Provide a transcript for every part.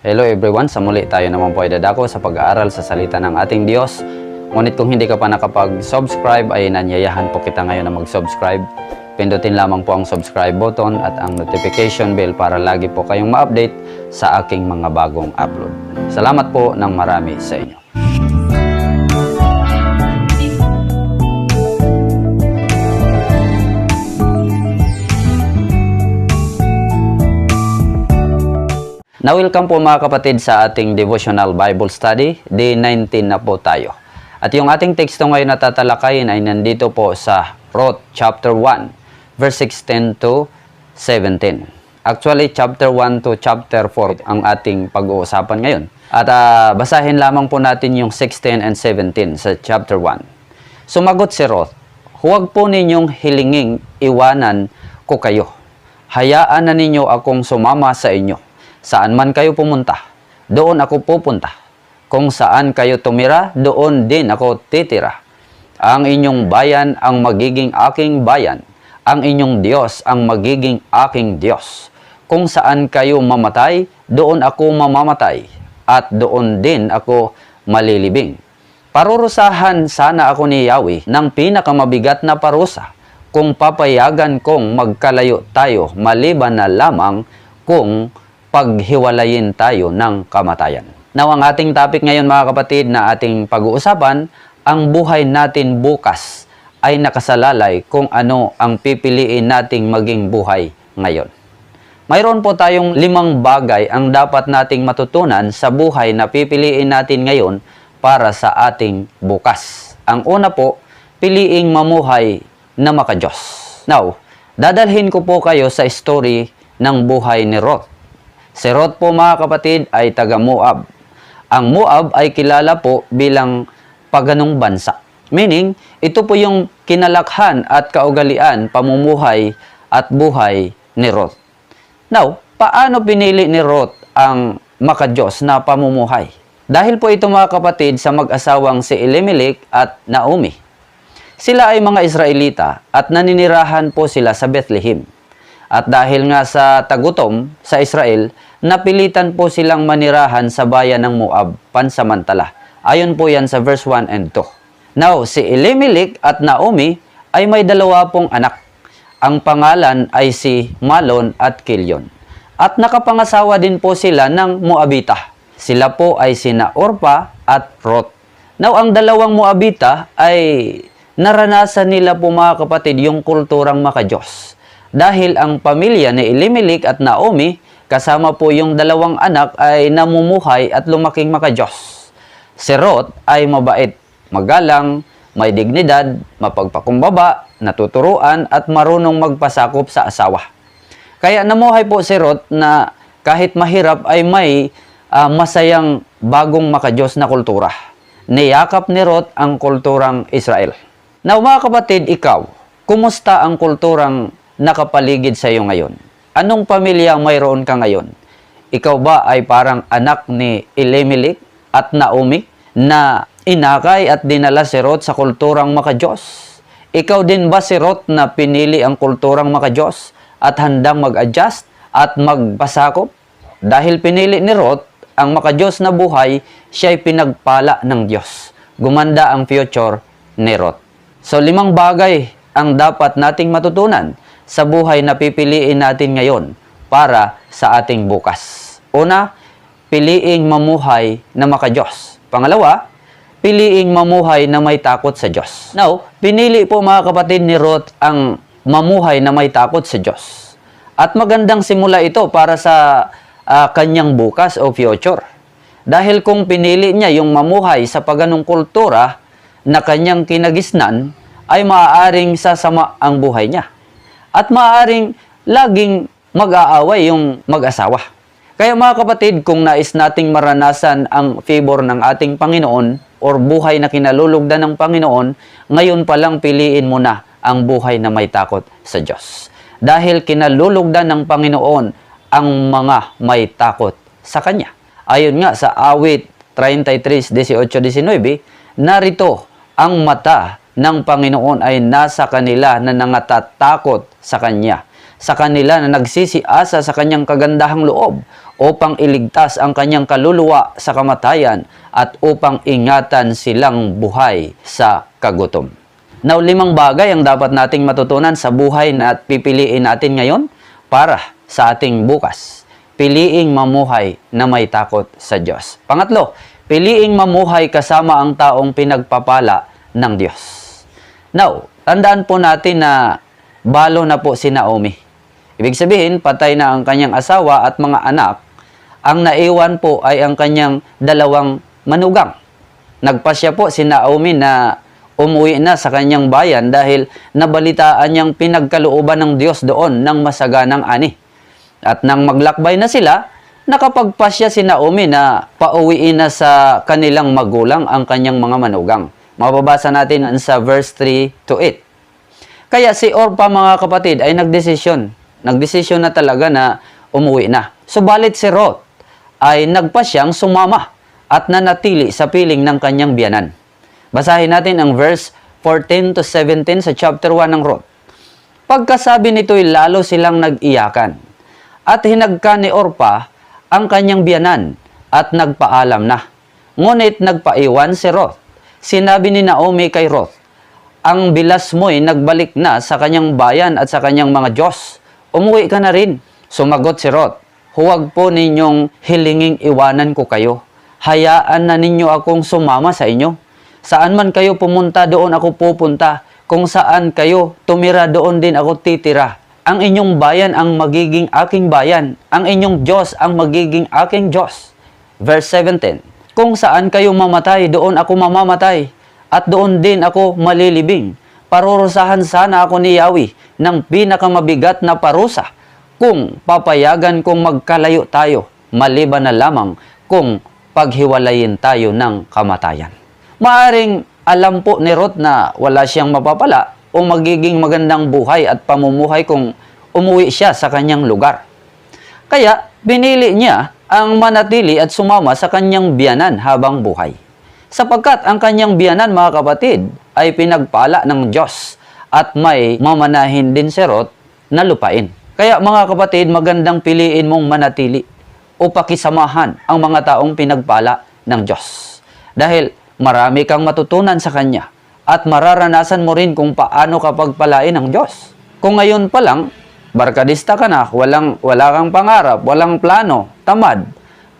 Hello everyone, sa muli tayo naman po ay dadako sa pag-aaral sa salita ng ating Diyos. Ngunit kung hindi ka pa nakapag-subscribe ay nanyayahan po kita ngayon na mag-subscribe. Pindutin lamang po ang subscribe button at ang notification bell para lagi po kayong ma-update sa aking mga bagong upload. Salamat po ng marami sa inyo. Na welcome po mga kapatid sa ating devotional Bible study. Day 19 na po tayo. At yung ating teksto ngayon na tatalakayin ay nandito po sa Ruth chapter 1 verse 16 to 17. Actually chapter 1 to chapter 4 ang ating pag-uusapan ngayon. At ah, basahin lamang po natin yung 16 and 17 sa chapter 1. Sumagot si Ruth, Huwag po ninyong hilinging iwanan ko kayo. Hayaan na ninyo akong sumama sa inyo. Saan man kayo pumunta, doon ako pupunta. Kung saan kayo tumira, doon din ako titira. Ang inyong bayan ang magiging aking bayan. Ang inyong Diyos ang magiging aking Diyos. Kung saan kayo mamatay, doon ako mamamatay. At doon din ako malilibing. Parurusahan sana ako ni Yahweh ng pinakamabigat na parusa kung papayagan kong magkalayo tayo maliban na lamang kung paghiwalayin tayo ng kamatayan. Now, ang ating topic ngayon mga kapatid na ating pag-uusapan, ang buhay natin bukas ay nakasalalay kung ano ang pipiliin nating maging buhay ngayon. Mayroon po tayong limang bagay ang dapat nating matutunan sa buhay na pipiliin natin ngayon para sa ating bukas. Ang una po, piliing mamuhay na makajos. Now, dadalhin ko po kayo sa story ng buhay ni Ruth. Si Ruth po mga kapatid ay taga Moab. Ang Moab ay kilala po bilang paganong bansa. Meaning, ito po yung kinalakhan at kaugalian, pamumuhay at buhay ni Ruth. Now, paano pinili ni Ruth ang makajos na pamumuhay? Dahil po ito mga kapatid sa mag-asawang si Elimelech at Naomi. Sila ay mga Israelita at naninirahan po sila sa Bethlehem. At dahil nga sa tagutom sa Israel, napilitan po silang manirahan sa bayan ng Moab pansamantala. Ayon po yan sa verse 1 and 2. Now, si Elimelech at Naomi ay may dalawa pong anak. Ang pangalan ay si Malon at Kilyon. At nakapangasawa din po sila ng Moabita. Sila po ay sina Orpa at Ruth. Now, ang dalawang Moabita ay naranasan nila po mga kapatid yung kulturang makajos. Dahil ang pamilya ni Elimelech at Naomi, kasama po yung dalawang anak ay namumuhay at lumaking makajos. Si Ruth ay mabait, magalang, may dignidad, mapagpakumbaba, natuturuan at marunong magpasakop sa asawa. Kaya namuhay po si Ruth na kahit mahirap ay may ah, masayang bagong makajos na kultura. Niyakap ni Ruth ang kulturang Israel. Now mga kapatid, ikaw, kumusta ang kulturang nakapaligid sa iyo ngayon? Anong pamilya mayroon ka ngayon? Ikaw ba ay parang anak ni Elimelech at Naomi na inakay at dinala si Ruth sa kulturang makajos? Ikaw din ba si Ruth na pinili ang kulturang makajos at handang mag-adjust at magpasakop? Dahil pinili ni Ruth ang makajos na buhay, siya ay pinagpala ng Diyos. Gumanda ang future ni Ruth. So limang bagay ang dapat nating matutunan sa buhay na pipiliin natin ngayon para sa ating bukas. Una, piliing mamuhay na makajos. Pangalawa, piliing mamuhay na may takot sa Diyos. Now, pinili po mga kapatid ni Ruth ang mamuhay na may takot sa Diyos. At magandang simula ito para sa ah, kanyang bukas o future. Dahil kung pinili niya yung mamuhay sa paganong kultura na kanyang kinagisnan, ay maaaring sasama ang buhay niya. At maaaring laging mag-aaway yung mag-asawa. Kaya mga kapatid, kung nais nating maranasan ang favor ng ating Panginoon or buhay na kinalulugdan ng Panginoon, ngayon pa lang piliin mo na ang buhay na may takot sa Diyos. Dahil kinalulugdan ng Panginoon ang mga may takot sa Kanya. Ayon nga sa awit 33, 18, 19, narito ang mata ng Panginoon ay nasa kanila na nangatatakot sa Kanya, sa kanila na nagsisiasa sa Kanyang kagandahang loob upang iligtas ang kanyang kaluluwa sa kamatayan at upang ingatan silang buhay sa kagutom. Now, limang bagay ang dapat nating matutunan sa buhay na at pipiliin natin ngayon para sa ating bukas. Piliing mamuhay na may takot sa Diyos. Pangatlo, piliing mamuhay kasama ang taong pinagpapala ng Diyos. Now, tandaan po natin na balo na po si Naomi. Ibig sabihin, patay na ang kanyang asawa at mga anak. Ang naiwan po ay ang kanyang dalawang manugang. Nagpasya po si Naomi na umuwi na sa kanyang bayan dahil nabalitaan niyang pinagkalooban ng Diyos doon ng masaganang ani. At nang maglakbay na sila, nakapagpasya si Naomi na pauwiin na sa kanilang magulang ang kanyang mga manugang. Mababasa natin sa verse 3 to 8. Kaya si Orpa mga kapatid ay nagdesisyon. Nagdesisyon na talaga na umuwi na. Subalit si Ruth ay nagpasyang sumama at nanatili sa piling ng kanyang biyanan. Basahin natin ang verse 14 to 17 sa chapter 1 ng Ruth. Pagkasabi nito'y lalo silang nag-iyakan. At hinagka ni Orpa ang kanyang biyanan at nagpaalam na. Ngunit nagpaiwan si Ruth. Sinabi ni Naomi kay Ruth, ang bilas mo'y nagbalik na sa kanyang bayan at sa kanyang mga Diyos. Umuwi ka na rin. Sumagot si Ruth, huwag po ninyong hilinging iwanan ko kayo. Hayaan na ninyo akong sumama sa inyo. Saan man kayo pumunta, doon ako pupunta. Kung saan kayo tumira, doon din ako titira. Ang inyong bayan ang magiging aking bayan. Ang inyong Diyos ang magiging aking Diyos. Verse 17, Kung saan kayo mamatay, doon ako mamamatay. At doon din ako malilibing. Parurusahan sana ako ni Yahweh ng pinakamabigat na parusa kung papayagan kong magkalayo tayo, maliban na lamang kung paghiwalayin tayo ng kamatayan. Maaring alam po ni Ruth na wala siyang mapapala o magiging magandang buhay at pamumuhay kung umuwi siya sa kanyang lugar. Kaya binili niya ang manatili at sumama sa kanyang biyanan habang buhay. Sapagkat ang kanyang biyanan mga kapatid ay pinagpala ng Diyos at may mamanahin din si Ruth na lupain. Kaya mga kapatid, magandang piliin mong manatili o pakisamahan ang mga taong pinagpala ng Diyos. Dahil marami kang matutunan sa Kanya at mararanasan mo rin kung paano ka pagpalain ng Diyos. Kung ngayon pa lang, barkadista ka na, walang, wala kang pangarap, walang plano, tamad.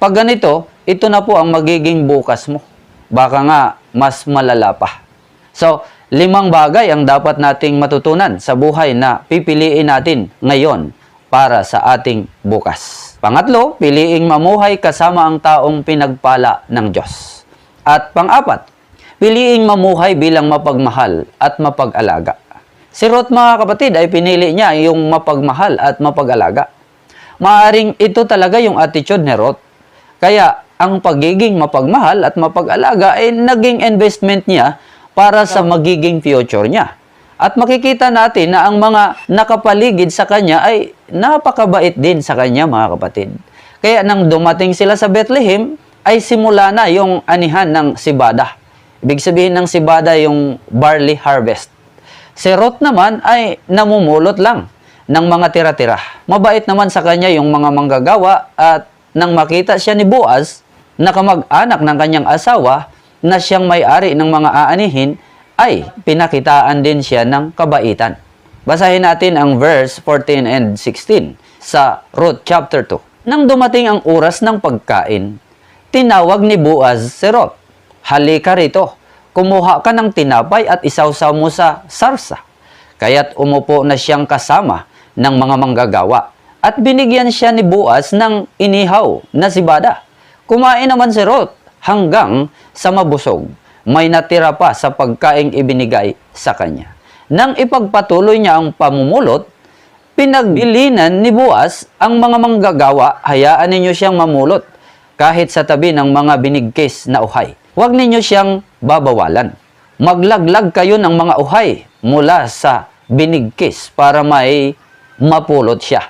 Pag ganito, ito na po ang magiging bukas mo. Baka nga, mas malala pa. So, limang bagay ang dapat nating matutunan sa buhay na pipiliin natin ngayon para sa ating bukas. Pangatlo, piliing mamuhay kasama ang taong pinagpala ng Diyos. At pang-apat, piliing mamuhay bilang mapagmahal at mapag-alaga. Si Ruth mga kapatid ay pinili niya yung mapagmahal at mapag-alaga. Maaring ito talaga yung attitude ni Ruth. Kaya ang pagiging mapagmahal at mapag-alaga ay naging investment niya para sa magiging future niya. At makikita natin na ang mga nakapaligid sa kanya ay napakabait din sa kanya mga kapatid. Kaya nang dumating sila sa Bethlehem, ay simula na yung anihan ng sibada. Ibig sabihin ng sibada yung barley harvest. Si Ruth naman ay namumulot lang ng mga tira-tira. Mabait naman sa kanya yung mga manggagawa at nang makita siya ni Boaz na kamag-anak ng kanyang asawa na siyang may-ari ng mga aanihin, ay pinakitaan din siya ng kabaitan. Basahin natin ang verse 14 and 16 sa Ruth chapter 2. Nang dumating ang oras ng pagkain, tinawag ni Boaz si Ruth, Halika rito, kumuha ka ng tinapay at isawsaw mo sa sarsa. Kaya't umupo na siyang kasama ng mga manggagawa at binigyan siya ni Boaz ng inihaw na sibada. Kumain naman si Ruth hanggang sa mabusog. May natira pa sa pagkaing ibinigay sa kanya. Nang ipagpatuloy niya ang pamumulot, pinagbilinan ni Boaz ang mga manggagawa, hayaan ninyo siyang mamulot kahit sa tabi ng mga binigkis na uhay. Huwag ninyo siyang babawalan. Maglaglag kayo ng mga uhay mula sa binigkis para may mapulot siya.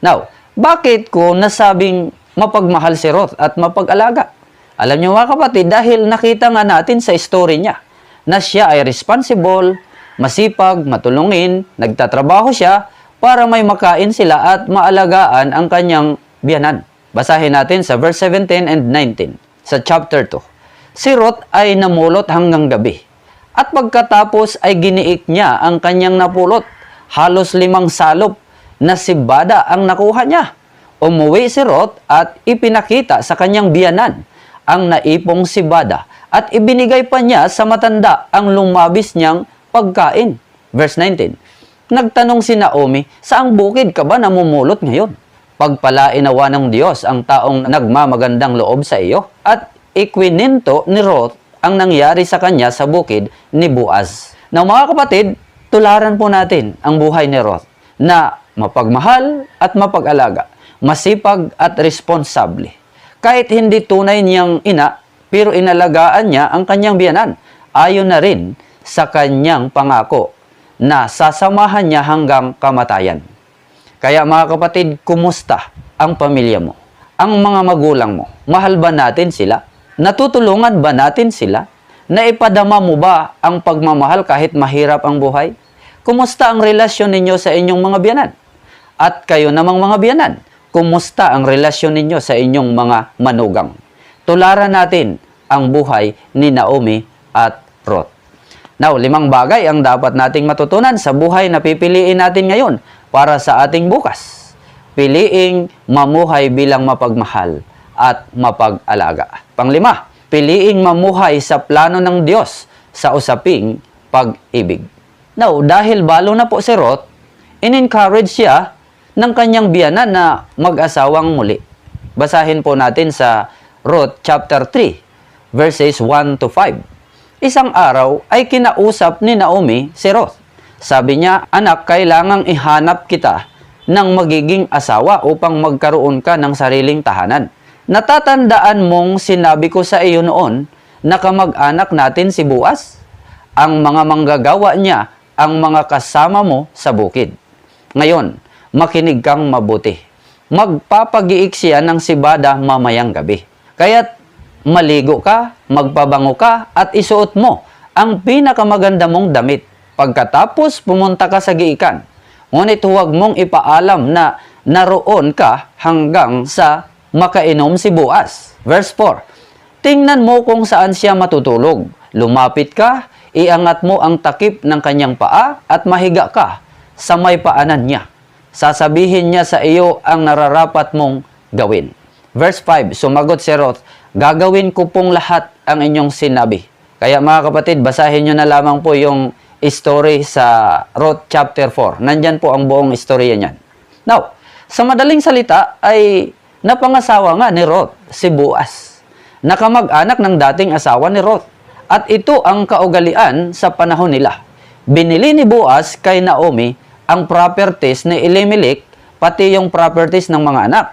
Now, bakit ko nasabing mapagmahal si Ruth at mapag-alaga? Alam niyo mga kapatid, dahil nakita nga natin sa story niya na siya ay responsible, masipag, matulungin, nagtatrabaho siya para may makain sila at maalagaan ang kanyang biyanan. Basahin natin sa verse 17 and 19 sa chapter 2. Si Ruth ay namulot hanggang gabi. At pagkatapos ay giniik niya ang kanyang napulot. Halos limang salop na si Bada ang nakuha niya. Umuwi si Ruth at ipinakita sa kanyang biyanan ang naipong si Bada at ibinigay pa niya sa matanda ang lumabis niyang pagkain. Verse 19. Nagtanong si Naomi, saang bukid ka ba namumulot ngayon? Pagpalainawa ng Diyos ang taong nagmamagandang loob sa iyo at ikwininto ni Ruth ang nangyari sa kanya sa bukid ni Boaz. Now mga kapatid, tularan po natin ang buhay ni Ruth na mapagmahal at mapag-alaga, masipag at responsable. Kahit hindi tunay niyang ina, pero inalagaan niya ang kanyang biyanan. Ayon na rin sa kanyang pangako na sasamahan niya hanggang kamatayan. Kaya mga kapatid, kumusta ang pamilya mo? Ang mga magulang mo, mahal ba natin sila? Natutulungan ba natin sila? Naipadama mo ba ang pagmamahal kahit mahirap ang buhay? Kumusta ang relasyon ninyo sa inyong mga biyanan? At kayo namang mga biyanan, kumusta ang relasyon ninyo sa inyong mga manugang? Tularan natin ang buhay ni Naomi at Ruth. Now, limang bagay ang dapat nating matutunan sa buhay na pipiliin natin ngayon para sa ating bukas. Piliing mamuhay bilang mapagmahal at mapag-alaga. Panglima, piliing mamuhay sa plano ng Diyos sa usaping pag-ibig. Now, dahil balo na po si Ruth, in-encourage siya ng kanyang biyanan na mag-asawang muli. Basahin po natin sa Ruth chapter 3, verses 1 to 5. Isang araw ay kinausap ni Naomi si Ruth. Sabi niya, anak, kailangang ihanap kita ng magiging asawa upang magkaroon ka ng sariling tahanan. Natatandaan mong sinabi ko sa iyo noon na kamag-anak natin si Buas? Ang mga manggagawa niya ang mga kasama mo sa bukid. Ngayon, makinig kang mabuti. Magpapagiik siya ng sibada mamayang gabi. Kaya't maligo ka, magpabango ka, at isuot mo ang pinakamaganda mong damit. Pagkatapos pumunta ka sa giikan. Ngunit huwag mong ipaalam na naroon ka hanggang sa makainom si Boaz. Verse 4. Tingnan mo kung saan siya matutulog. Lumapit ka, iangat mo ang takip ng kanyang paa at mahiga ka sa may paanan niya. Sasabihin niya sa iyo ang nararapat mong gawin. Verse 5, sumagot si Ruth, gagawin ko pong lahat ang inyong sinabi. Kaya mga kapatid, basahin nyo na lamang po yung story sa Ruth chapter 4. Nandyan po ang buong istorya niyan. Now, sa madaling salita ay napangasawa nga ni Ruth, si Boaz. Nakamag-anak ng dating asawa ni Ruth. At ito ang kaugalian sa panahon nila. Binili ni Boaz kay Naomi ang properties ni Elimelech, pati yung properties ng mga anak.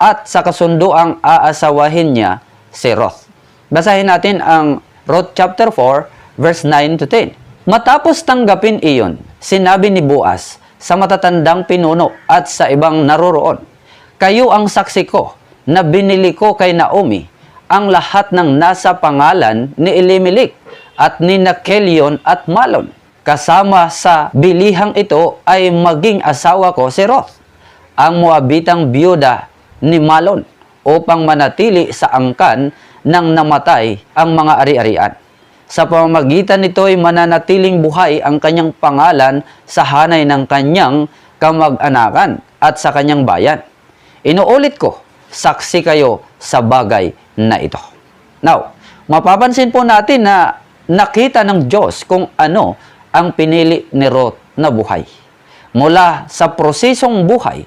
At sa kasundo ang aasawahin niya si Ruth. Basahin natin ang Ruth chapter 4, verse 9 to 10. Matapos tanggapin iyon, sinabi ni Boaz sa matatandang pinuno at sa ibang naroroon, Kayo ang saksi ko na binili ko kay Naomi ang lahat ng nasa pangalan ni Elimelech at ni Nakelion at Malon. Kasama sa bilihang ito ay maging asawa ko si Ruth, ang Moabitang biyuda ni Malon, upang manatili sa angkan ng namatay ang mga ari-arian. Sa pamamagitan nito ay mananatiling buhay ang kanyang pangalan sa hanay ng kanyang kamag-anakan at sa kanyang bayan. Inuulit ko, saksi kayo sa bagay na ito. Now, mapapansin po natin na nakita ng Diyos kung ano ang pinili ni Ruth na buhay. Mula sa prosesong buhay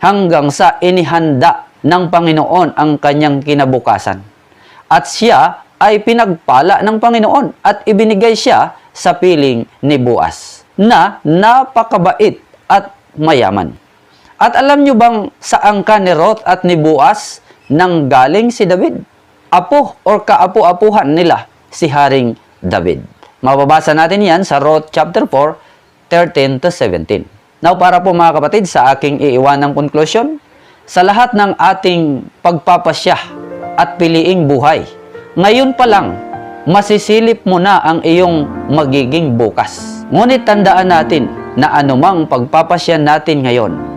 hanggang sa inihanda ng Panginoon ang kanyang kinabukasan. At siya ay pinagpala ng Panginoon at ibinigay siya sa piling ni Boaz na napakabait at mayaman. At alam nyo bang saan ka ni Ruth at ni Boaz nang galing si David? Apo or kaapo-apuhan nila si Haring David. Mababasa natin yan sa Ruth chapter 4, 13 to 17. Now, para po mga kapatid, sa aking iiwanang conclusion, sa lahat ng ating pagpapasya at piliing buhay, ngayon pa lang, masisilip mo na ang iyong magiging bukas. Ngunit tandaan natin na anumang pagpapasya natin ngayon,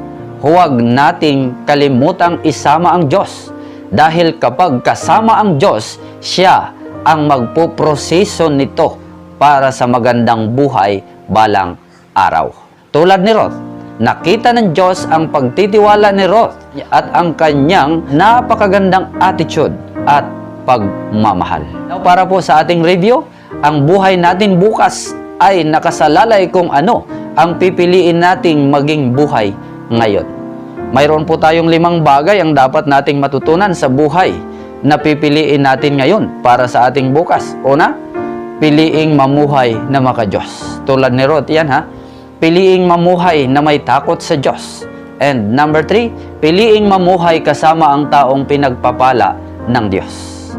huwag nating kalimutang isama ang Diyos. Dahil kapag kasama ang Diyos, siya ang magpuproseso nito para sa magandang buhay balang araw. Tulad ni Ruth, nakita ng Diyos ang pagtitiwala ni Ruth at ang kanyang napakagandang attitude at pagmamahal. Now, para po sa ating review, ang buhay natin bukas ay nakasalalay kung ano ang pipiliin nating maging buhay ngayon. Mayroon po tayong limang bagay ang dapat nating matutunan sa buhay na pipiliin natin ngayon para sa ating bukas. Una, piliing mamuhay na makajos. Tulad ni Ruth, yan ha. Piliing mamuhay na may takot sa Diyos. And number three, piliing mamuhay kasama ang taong pinagpapala ng Diyos.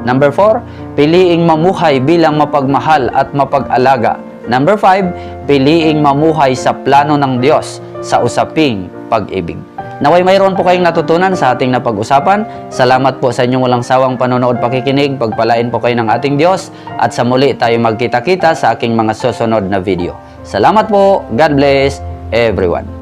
Number four, piliing mamuhay bilang mapagmahal at mapag-alaga. Number five, piliing mamuhay sa plano ng Diyos sa usaping pag-ibig. Naway mayroon po kayong natutunan sa ating napag-usapan. Salamat po sa inyong walang sawang panonood pakikinig. Pagpalain po kayo ng ating Diyos. At sa muli tayo magkita-kita sa aking mga susunod na video. Salamat po. God bless everyone.